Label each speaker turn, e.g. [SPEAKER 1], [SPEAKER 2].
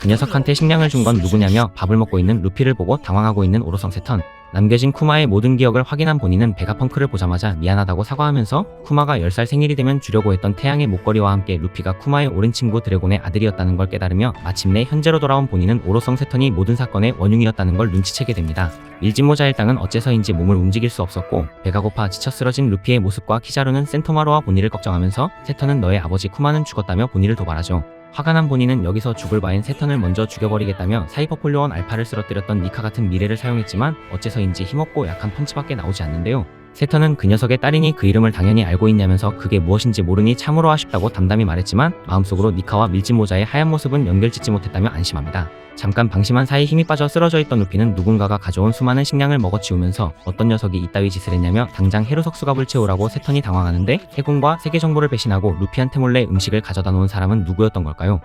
[SPEAKER 1] 그 녀석한테 식량을 준 건 누구냐며 밥을 먹고 있는 루피를 보고 당황하고 있는 오로성 세턴. 남겨진 쿠마의 모든 기억을 확인한 본인은 베가펑크를 보자마자 미안하다고 사과하면서 쿠마가 10살 생일이 되면 주려고 했던 태양의 목걸이와 함께 루피가 쿠마의 오랜 친구 드래곤의 아들이었다는 걸 깨달으며 마침내 현재로 돌아온 본인은 오로성 세턴이 모든 사건의 원흉이었다는 걸 눈치채게 됩니다. 일진모자 일당은 어째서인지 몸을 움직일 수 없었고 배가 고파 지쳐 쓰러진 루피의 모습과 키자루는 센토마로와 본인을 걱정하면서 세턴은 너의 아버지 쿠마는 죽었다며 본인을 도발하죠. 화가 난 본인은 여기서 죽을 바엔 세턴을 먼저 죽여버리겠다며 사이퍼폴리온 알파를 쓰러뜨렸던 니카 같은 미래를 사용했지만 어째서인지 힘없고 약한 펀치밖에 나오지 않는데요. 세턴은 그 녀석의 딸이니 그 이름을 당연히 알고 있냐면서 그게 무엇인지 모르니 참으로 아쉽다고 담담히 말했지만 마음속으로 니카와 밀짚 모자의 하얀 모습은 연결짓지 못했다며 안심합니다. 잠깐 방심한 사이 힘이 빠져 쓰러져 있던 루피는 누군가가 가져온 수많은 식량을 먹어치우면서 어떤 녀석이 이따위 짓을 했냐며 당장 해로석 수갑을 채우라고 세턴이 당황하는데 해군과 세계 정보를 배신하고 루피한테 몰래 음식을 가져다 놓은 사람은 누구였던 걸까요?